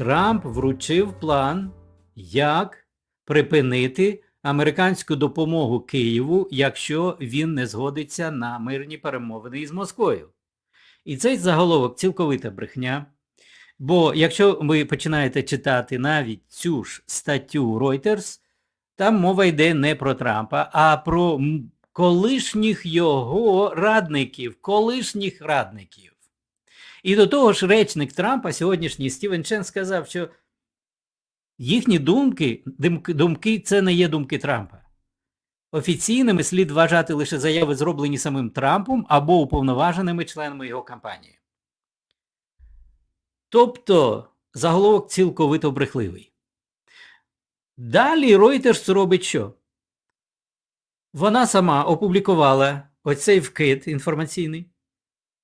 Трамп вручив план, як припинити американську допомогу Києву, якщо він не згодиться на мирні перемовини із Москвою. І цей заголовок цілковита брехня. Бо якщо ви починаєте читати навіть цю ж статтю Reuters, там мова йде не про Трампа, а про колишніх його радників, колишніх радників. І до того ж, речник Трампа сьогоднішній Стівен Чен сказав, що їхні думки, думки, це не є думки Трампа. Офіційними слід вважати лише заяви, зроблені самим Трампом або уповноваженими членами його кампанії. Тобто заголовок цілковито брехливий. Далі Reuters робить що? Вона сама опублікувала оцей вкид інформаційний,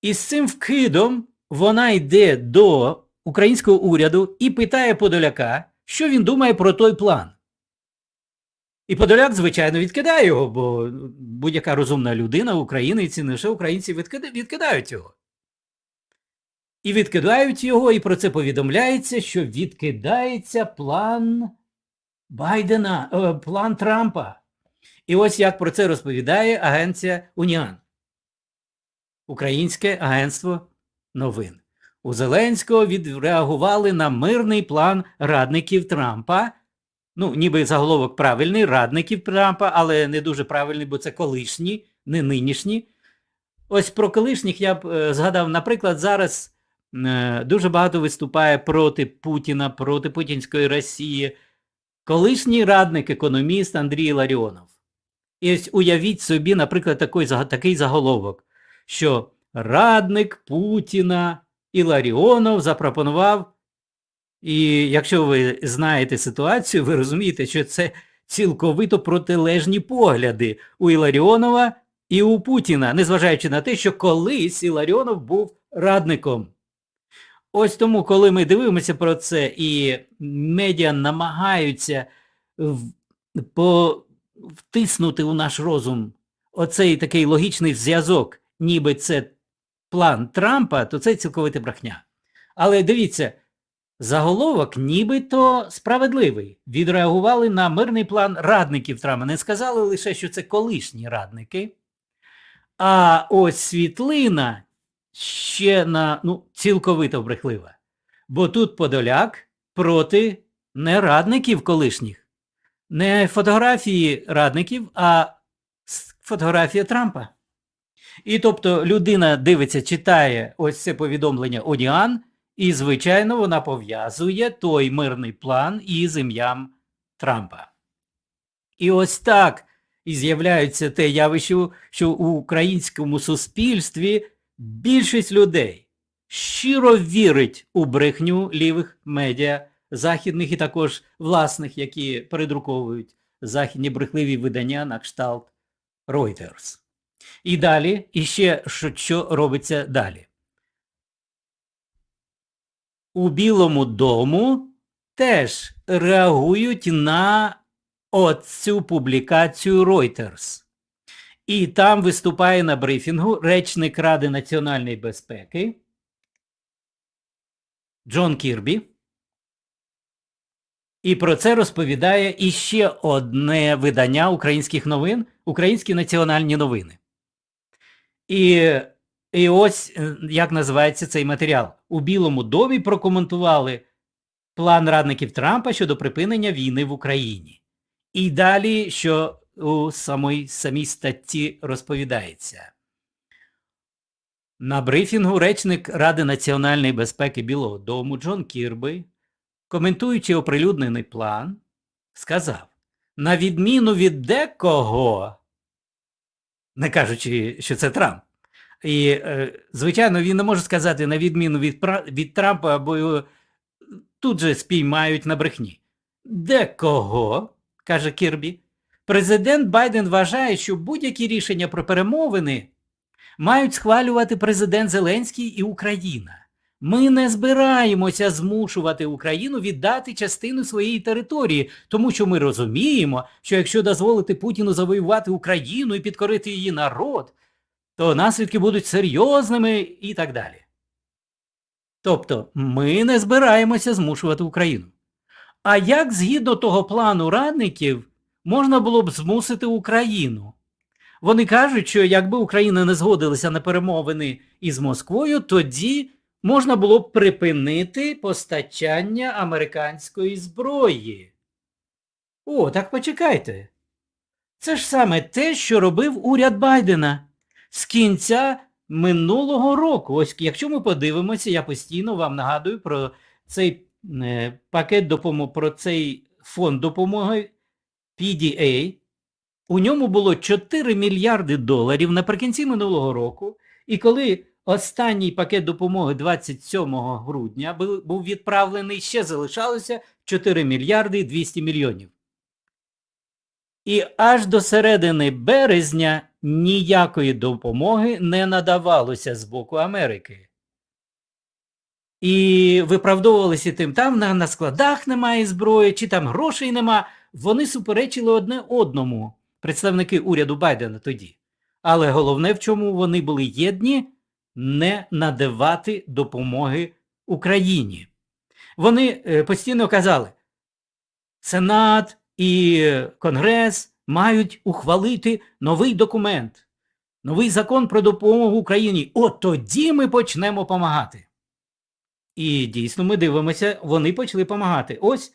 і з цим вкидом вона йде до українського уряду і питає Подоляка, що він думає про той план. І Подоляк, звичайно, відкидає його, бо будь-яка розумна людина, українець, і не лише українці відкидають його. І відкидають його, і про це повідомляється, що відкидається план Байдена, е, план Трампа. І ось як про це розповідає агенція Уніан. Українське агентство новин. У Зеленського відреагували на мирний план радників Трампа. Ну, ніби заголовок правильний, радників Трампа, але не дуже правильний, бо це колишні, не нинішні. Ось про колишніх я б е, згадав, наприклад, зараз е, дуже багато виступає проти Путіна, проти путінської Росії. Колишній радник економіст Андрій Ларіонов. І ось уявіть собі, наприклад, такий, такий заголовок, що радник Путіна Іларіонов запропонував, і якщо ви знаєте ситуацію, ви розумієте, що це цілковито протилежні погляди у Іларіонова і у Путіна, незважаючи на те, що колись Іларіонов був радником. Ось тому, коли ми дивимося про це, і медіа намагаються по, втиснути у наш розум оцей такий логічний зв'язок, ніби це план Трампа, то це цілковита брехня. Але дивіться, заголовок нібито справедливий. Відреагували на мирний план радників Трампа. Не сказали лише, що це колишні радники. А ось світлина ще на ну, цілковито брехлива. Бо тут Подоляк проти не радників колишніх, не фотографії радників, а фотографія Трампа. І тобто людина дивиться, читає ось це повідомлення Одіан, і, звичайно, вона пов'язує той мирний план із ім'ям Трампа. І ось так і з'являється те явище, що у українському суспільстві більшість людей щиро вірить у брехню лівих медіа, західних і також власних, які передруковують західні брехливі видання на кшталт Reuters. І далі, і ще що, що робиться далі. У Білому дому теж реагують на оцю публікацію Reuters. І там виступає на брифінгу речник Ради національної безпеки Джон Кірбі. І про це розповідає іще одне видання українських новин Українські національні новини. І, і ось е, як називається цей матеріал. У Білому домі прокоментували план радників Трампа щодо припинення війни в Україні. І далі, що у самій, самій статті розповідається. На брифінгу речник Ради національної безпеки Білого Дому Джон Кірби, коментуючи оприлюднений план, сказав, на відміну від декого, не кажучи, що це Трамп. І, е, звичайно, він не може сказати на відміну від, від Трампа, бо його тут же спіймають на брехні. Декого, каже Кірбі, президент Байден вважає, що будь-які рішення про перемовини мають схвалювати президент Зеленський і Україна. Ми не збираємося змушувати Україну віддати частину своєї території, тому що ми розуміємо, що якщо дозволити Путіну завоювати Україну і підкорити її народ, то наслідки будуть серйозними і так далі. Тобто ми не збираємося змушувати Україну. А як згідно того плану радників можна було б змусити Україну? Вони кажуть, що якби Україна не згодилася на перемовини із Москвою, тоді можна було б припинити постачання американської зброї. О, так почекайте. Це ж саме те, що робив уряд Байдена з кінця минулого року. Ось якщо ми подивимося, я постійно вам нагадую про цей е, пакет допомоги, про цей фонд допомоги PDA. У ньому було 4 мільярди доларів наприкінці минулого року. І коли останній пакет допомоги 27 грудня був відправлений, ще залишалося 4 мільярди 200 мільйонів. І аж до середини березня ніякої допомоги не надавалося з боку Америки. І виправдовувалися тим, там на, на складах немає зброї, чи там грошей нема. Вони суперечили одне одному, представники уряду Байдена тоді. Але головне, в чому вони були єдні, не надавати допомоги Україні. Вони е, постійно казали, Сенат і Конгрес мають ухвалити новий документ, новий закон про допомогу Україні. От тоді ми почнемо допомагати. І дійсно ми дивимося, вони почали допомагати. Ось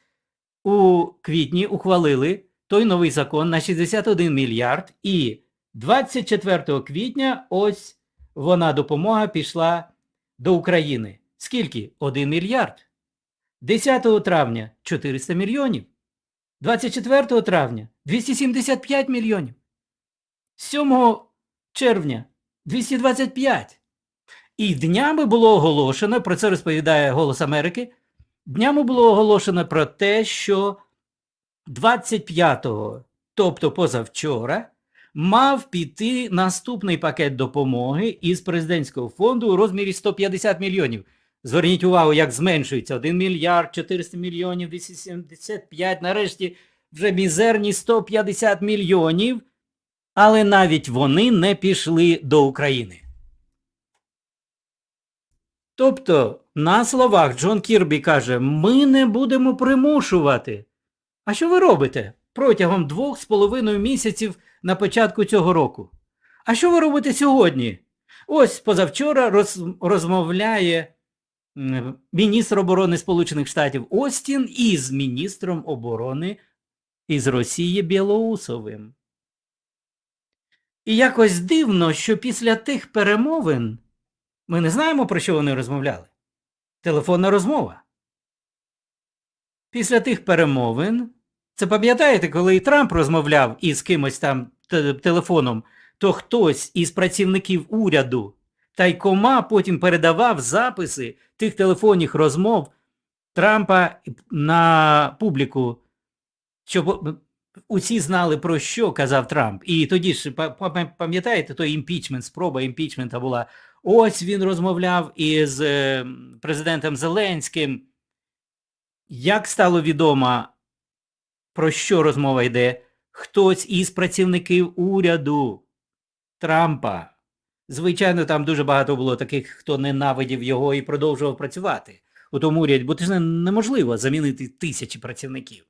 у квітні ухвалили той новий закон на 61 мільярд, і 24 квітня ось вона допомога пішла до України. Скільки? 1 мільярд. 10 травня 400 мільйонів. 24 травня 275 мільйонів. 7 червня 225. І днями було оголошено, про це розповідає Голос Америки. Днями було оголошено про те, що 25-го, тобто позавчора, мав піти наступний пакет допомоги із президентського фонду у розмірі 150 мільйонів. Зверніть увагу, як зменшується 1 мільярд 400 мільйонів, 275, нарешті вже мізерні 150 мільйонів, але навіть вони не пішли до України. Тобто, на словах Джон Кірбі каже, ми не будемо примушувати. А що ви робите протягом двох з половиною місяців на початку цього року? А що ви робите сьогодні? Ось позавчора роз, розмовляє міністр оборони Сполучених Штатів Остін із міністром оборони із Росії Білоусовим. І якось дивно, що після тих перемовин ми не знаємо, про що вони розмовляли. Телефонна розмова. Після тих перемовин, це пам'ятаєте, коли Трамп розмовляв із кимось там те- телефоном, то хтось із працівників уряду тайкома потім передавав записи тих телефонних розмов Трампа на публіку, щоб усі знали, про що казав Трамп. І тоді ж, па- па- пам'ятаєте, той імпічмент, спроба імпічмента була. Ось він розмовляв із е, президентом Зеленським. Як стало відомо, про що розмова йде? Хтось із працівників уряду Трампа. Звичайно, там дуже багато було таких, хто ненавидів його і продовжував працювати у тому уряді, бо це ж неможливо замінити тисячі працівників.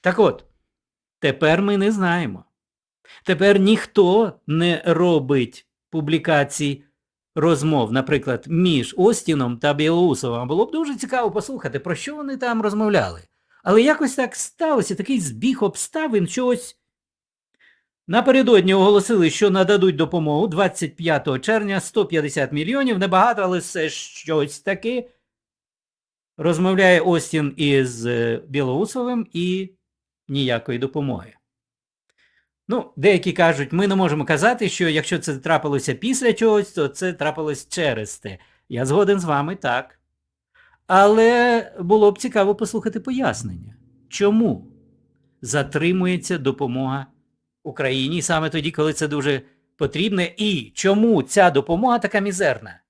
Так от, тепер ми не знаємо. Тепер ніхто не робить публікацій розмов, наприклад, між Остіном та Білоусовим. Було б дуже цікаво послухати, про що вони там розмовляли. Але якось так сталося, такий збіг обставин, що ось напередодні оголосили, що нададуть допомогу 25 червня 150 мільйонів, небагато, але все щось таке. Розмовляє Остін із е, Білоусовим і ніякої допомоги. Ну, деякі кажуть, ми не можемо казати, що якщо це трапилося після чогось, то це трапилось через те. Я згоден з вами, так. Але було б цікаво послухати пояснення, чому затримується допомога Україні саме тоді, коли це дуже потрібне, і чому ця допомога така мізерна.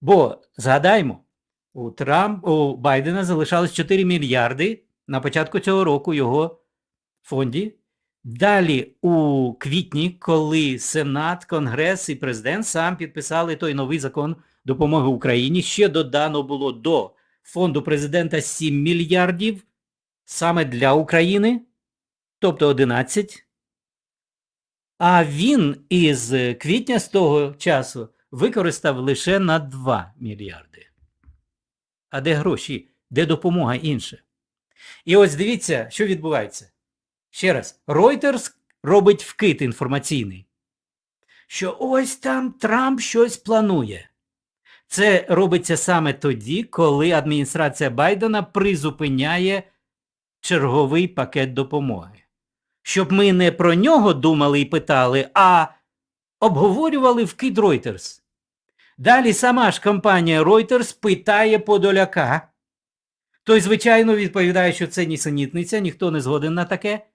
Бо, згадаймо, у, Трамп, у Байдена залишалось 4 мільярди на початку цього року його фонді, Далі, у квітні, коли Сенат, Конгрес і президент сам підписали той новий закон допомоги Україні, ще додано було до фонду президента 7 мільярдів саме для України, тобто 11. А він із квітня з того часу використав лише на 2 мільярди. А де гроші? Де допомога інша? І ось дивіться, що відбувається. Ще раз, Reuters робить вкид інформаційний, що ось там Трамп щось планує. Це робиться саме тоді, коли адміністрація Байдена призупиняє черговий пакет допомоги. Щоб ми не про нього думали і питали, а обговорювали вкид Reuters. Далі сама ж компанія Reuters питає Подоляка. Той, звичайно, відповідає, що це нісенітниця, ніхто не згоден на таке.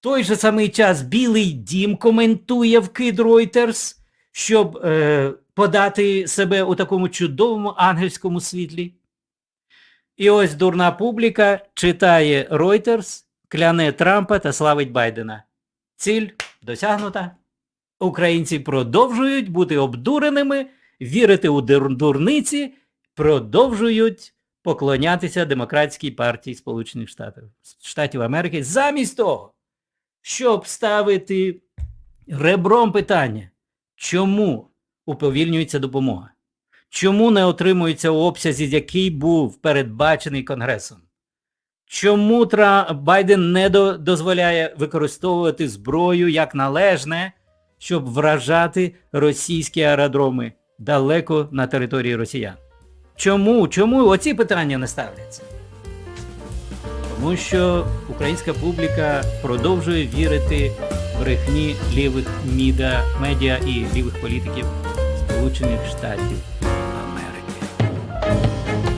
Той же самий час Білий Дім коментує вкид Reuters, щоб е, подати себе у такому чудовому ангельському світлі. І ось дурна публіка читає Reuters, кляне Трампа та славить Байдена. Ціль досягнута. Українці продовжують бути обдуреними, вірити у дур- дурниці, продовжують поклонятися Демократській партії Сполучених Штатів, Штатів Америки, замість того, щоб ставити ребром питання, чому уповільнюється допомога? Чому не отримується у обсязі, який був передбачений Конгресом? Чому. Байден не дозволяє використовувати зброю як належне, щоб вражати російські аеродроми далеко на території росіян? Чому? Чому оці питання не ставляться? Тому що українська публіка продовжує вірити брехні лівих міда, медіа і лівих політиків Сполучених Штатів